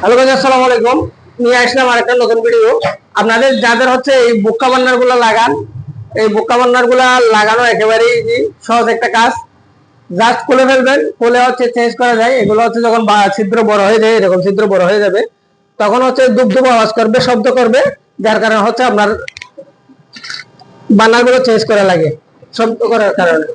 Hello আসসালামু আলাইকুম। নিয়ে আসলাম আরেকটা নতুন ভিডিও আপনাদের যাদের হচ্ছে এই বান্নার লাগান, এই বান্নার সহজ একটা কাজ। জাস্ট খুলে ফেলবেন, খুলে হচ্ছে চেঞ্জ করা যায়। এগুলো হচ্ছে যখন ছিদ্র বড় হয়ে যায়, এরকম ছিদ্র বড় হয়ে যাবে, তখন হচ্ছে দুব আওয়াজ করবে, শব্দ করবে, যার কারণে হচ্ছে আপনার বান্নারগুলো চেঞ্জ করা লাগে, শব্দ করার কারণে।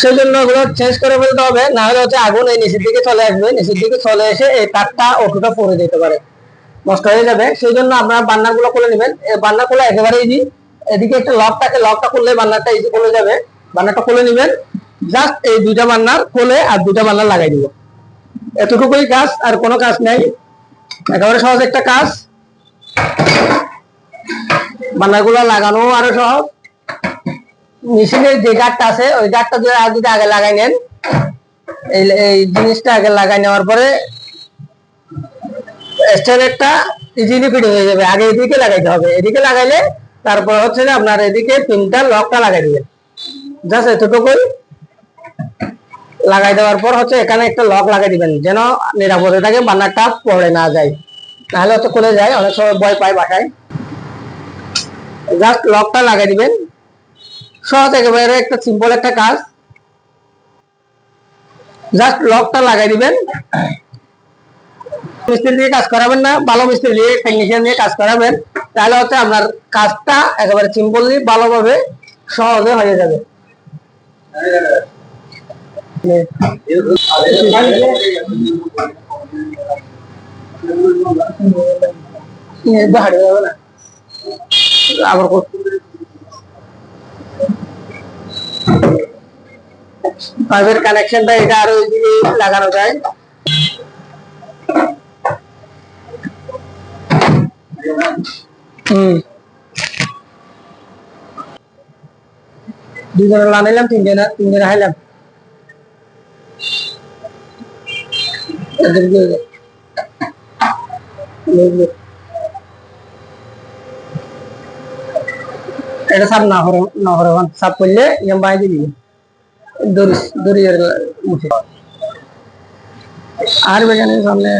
সেই জন্য ওগুলো চেঞ্জ করে ফেলতে হবে না হলে হচ্ছে আগুন এই নিচের দিকে চলে আসবে, নিচের দিকে চলে এসে এই তারটা অটোটা পড়ে যেতে পারে। নষ্ট হয়ে যাবে সেই জন্য আপনারা বান্নারগুলো খুলে নেবেন। এই বান্নারগুলো একেবারে ইজি এদিকে একটা লক থাকে লকটা খুললে বান্নারটা ইজি খুলে যাবে। বান্নারটা খুলে নেবেন জাস্ট এই দুইটা বান্নার খুলে আর দুইটা বান্নার লাগাই দিব। এতটুকুই কাজ, আর কোনো কাজ নেই। একেবারে সহজ একটা কাজ। বান্নারগুলো লাগানো আরও সহজ। মেশিনের যে গাঠটা আছে, ওই গাঠটা যদি আগে লাগাই নেন, এই জিনিসটা আগে লাগাই নেওয়ার পরে স্ট্যান্ডার্ডটা ইজিলি ফিট হয়ে যাবে। আগে এদিকে লাগাইতে হবে। এদিকে লাগাইলে তারপর হচ্ছে যে আপনার এদিকে পিনটা লকটা লাগাই দিবেন। জাস্ট এতটুকুই। লাগাই দেওয়ার পর হচ্ছে এখানে একটা লক লাগাই দিবেন, যেন নিরাপদে থাকে বান্নারটা পড়ে না যায়। নাহলে হচ্ছে খুলে যায়, অনেক সময় ভয় পায় বাসায়। জাস্ট লকটা লাগাই দিবেন। সহজ একেবারে একটা সিম্পল একটা কাজ। জাস্ট লকটা লাগাই দিবেন। মিস্ত্রি দিয়ে কাজ করাবেন না, ভালো মিস্ত্রি দিয়ে টেকনিশিয়ান দিয়ে কাজ করাবেন, তাহলে হচ্ছে আপনার কাজটা একেবারে সিম্পলি ভালোভাবে সহজে হয়ে যাবে। আবার করতে পাইপের কানেকশনটা এটা আরও ইজিলি লাগানো যায়। হুম। দুজনে লানাইলাম তিনজনে তিনজনে হাইলাম। এটা সাপ না হরে না হরে সাপ করলে ইয়াম বাই দিবি। আর বেগানে সামনে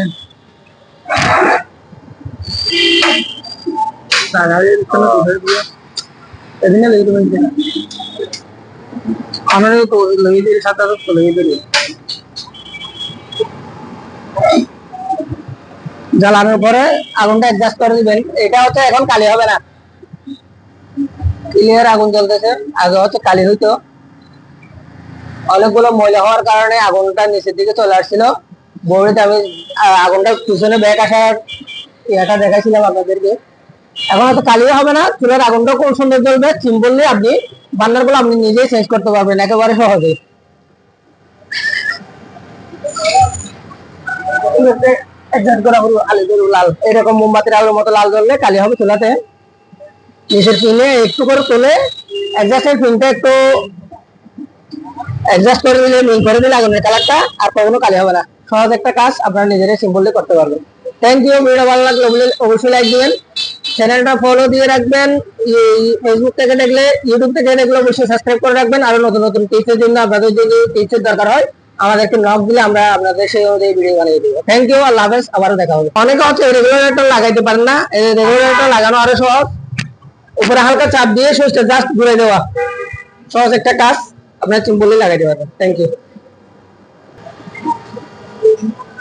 জ্বালানোর পরে আগুনটা অ্যাডজাস্ট করে দিবেন। এটা হচ্ছে এখন কালি হবে না। ক্লিয়ার আগুন জ্বলতেছে। আগে হচ্ছে কালি হইতো। অনেকগুলো ময়লা হওয়ার কারণে আগুনটা নিচের দিকে চলে আসছিল। বউরিতে আমি আগুনটা পিছনে ব্যাগ আসার ইয়াটা দেখাইছিলাম আপনাদেরকে। এখন হয়তো কালিও হবে না, চুলের আগুনটা খুব সুন্দর জ্বলবে সিম্পল নিয়ে আপনি বান্নারগুলো আপনি নিজেই চেঞ্জ করতে পারবেন, একেবারে সহজে একটু করে তুলে একটু অ্যাডজাস্ট করে দিলে মিল করে দিলে আগুনের কালারটা আর কখনো কালি হবে না। সহজ একটা কাজ, আপনারা নিজেরাই সিম্পলি করতে পারবেন। থ্যাংক ইউ ভিডিও ভালো লাগলে অবশ্যই লাইক দিবেন। চ্যানেলটা ফলো দিয়ে রাখবেন। ফেসবুক থেকে দেখলে ইউটিউব থেকে দেখলে অবশ্যই সাবস্ক্রাইব করে রাখবেন। আরও নতুন নতুন টিপসের জন্য, আপনাদের যদি টিপসের দরকার হয়। আমাদেরকে নক দিলে আমরা আপনাদের সেই অনুযায়ী ভিডিও বানিয়ে দিব। থ্যাংক ইউ আল্লাহ হাফেজ, আবারও দেখা হবে। অনেকে হচ্ছে রেগুলেটর লাগাইতে পারেন না। এই রেগুলেটর লাগানো আরও সহজ। উপরে হালকা চাপ দিয়ে সুইচটা জাস্ট ঘুরে দেওয়া। সহজ একটা কাজ। আপনার চুম্বলে লাগাইতে পারবেন। থ্যাংক ইউ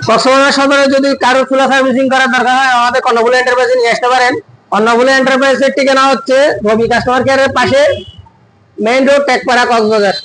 কক্সবাজার সদরে যদি কারও চুলা সার্ভিসিং করার দরকার হয়, আমাদের কর্ণফুলি এন্টারপ্রাইজে নিয়ে আসতে পারেন। কর্ণফুলি এন্টারপ্রাইজের ঠিকানা হচ্ছে রবি কাস্টমার কেয়ারের পাশে মেইন রোড টেকপাড়া, কক্সবাজার।